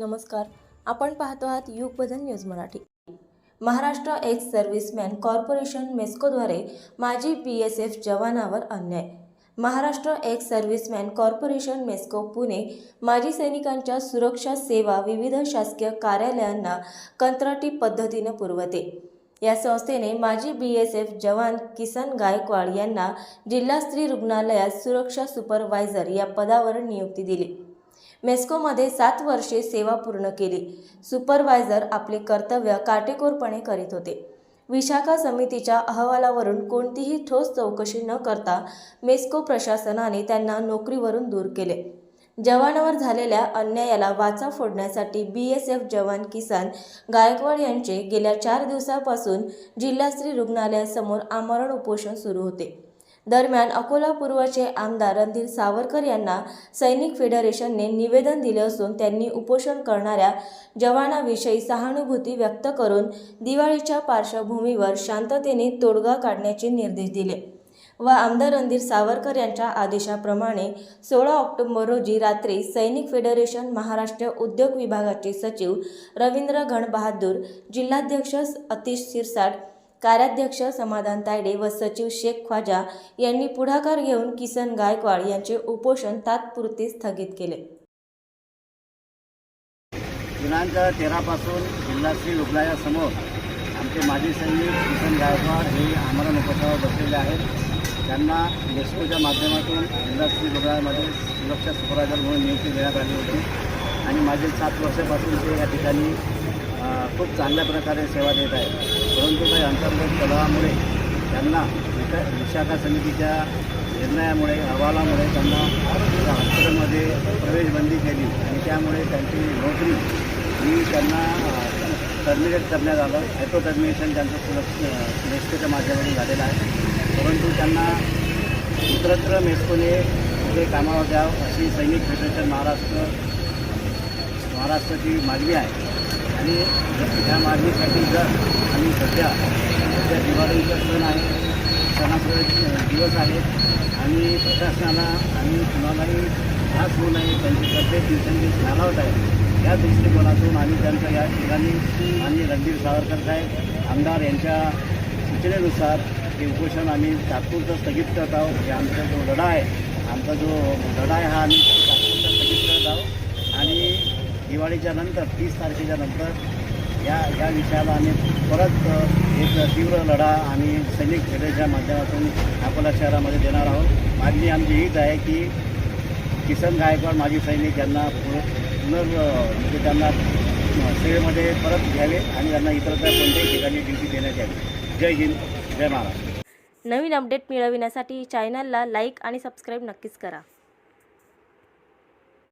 नमस्कार. आपण पाहतो आहात Yug Badal news Marathi. Maharashtra ex serviceman corporation मेस्कोद्वारे माजी बी एस एफ जवानावर अन्याय. Maharashtra ex serviceman corporation MESCO Pune माजी सैनिकांच्या सुरक्षा सेवा विविध शासकीय कार्यालयांना कंत्राटी पद्धतीने पुरवते. या संस्थेने माजी बी एस एफ जवान किसन गायकवाड यांना जिल्हा स्त्री रुग्णालयात सुरक्षा सुपरवायझर या पदावर नियुक्ती दिली. मेस्कोमध्ये सात वर्षे सेवा पूर्ण केली. सुपरवायझर आपले कर्तव्य काटेकोरपणे करीत होते. विशाखा समितीच्या अहवालावरून कोणतीही ठोस चौकशी न करता मेस्को प्रशासनाने त्यांना नोकरीवरून दूर केले. जवानावर झालेल्या अन्यायाला वाचा फोडण्यासाठी बी एस एफ जवान किसान गायकवाड यांचे गेल्या चार दिवसापासून जिल्हास्त्री रुग्णालयासमोर आमरण उपोषण सुरू होते. दरम्यान अकोला पूर्वचे आमदार रणधीर सावरकर यांना सैनिक फेडरेशनने निवेदन दिले असून त्यांनी उपोषण करणाऱ्या जवानाविषयी सहानुभूती व्यक्त करून दिवाळीच्या पार्श्वभूमीवर शांततेने तोडगा काढण्याचे निर्देश दिले. व आमदार रणधीर सावरकर यांच्या आदेशाप्रमाणे सोळा ऑक्टोबर रोजी रात्री सैनिक फेडरेशन महाराष्ट्र उद्योग विभागाचे सचिव रवींद्र घणबहादूर जिल्हाध्यक्ष अतिश सिरसाट कार्याध्यक्ष समाधान तायडे व सचिव शेख ख्वाजा यांनी पुढाकार घेऊन किसन गायकवाड यांचे उपोषण तात्पुरते स्थगित केले. दिनांक तेरापासून जिल्हाश्री रुग्णालयासमोर आमचे माजी सैनिक किसन गायकवाड हे आमरण उपोषणावर बसलेले आहेत. त्यांना मेस्कोच्या माध्यमातून जिल्हाश्री रुग्णालयामध्ये सुरक्षा सुपरवायझर म्हणून नियुक्ती देण्यात आली होती. आणि मागील सात वर्षापासून ते या ठिकाणी खूप चांगल्या प्रकारे सेवा देत आहेत. परंतु काही अंतर्गत दबावामुळे त्यांना विका विशाखा समितीच्या निर्णयामुळे अहवालामुळे त्यांना हॉस्पिटलमध्ये प्रवेशबंदी केली आणि त्यामुळे त्यांची नोकरी ही त्यांना टर्मिनेट करण्यात आलं. ॲटो टर्मिनेशन त्यांचं सुरक्ष मेस्कोच्या माध्यमातून झालेलं आहे. परंतु त्यांना इतरत्र मेस्कोने कुठे कामावर द्यावं अशी सैनिक फेडरेशन महाराष्ट्र महाराष्ट्राची मागणी आहे. आणि त्या मागणीसाठी जर आम्ही सध्या सध्या दिवाळीचा सण आहे. सणाचे दिवस आहे. आणि प्रशासनाला आणि कुणालाही त्रास होऊ नये. त्यांची प्रत्येक दिवसेंदिवस घालावत आहे. या दृष्टिकोनातून आम्ही त्यांचा या ठिकाणी आणि रणधीर सावरकर साहेब आमदार यांच्या सूचनेनुसार हे उपोषण आम्ही तात्पुरतं स्थगित करत आहोत. हे आमचा जो लढा आहे आमचा जो लढा आहे हा आम्ही तात्पुरता स्थगित करत आहोत. आणि दिवाळीच्या नंतर तीस तारखेच्या नंतर या या विषयाला आम्ही परत एक तीव्र लढा आम्ही सैनिक फेडरेच्या माध्यमातून अकोला शहरामध्ये देणार आहोत. मागणी आमची हीच आहे की किसन गायकवाड माजी सैनिक यांना पुनर् म्हणजे त्यांना सेवेमध्ये परत घ्यावे आणि त्यांना इतरत्र कोणत्याही ठिकाणी ड्युटी देण्यात यावी. जय हिंद जय महाराष्ट्र. नवीन अपडेट मिळविण्यासाठी चॅनलला लाईक आणि सबस्क्राईब नक्कीच करा.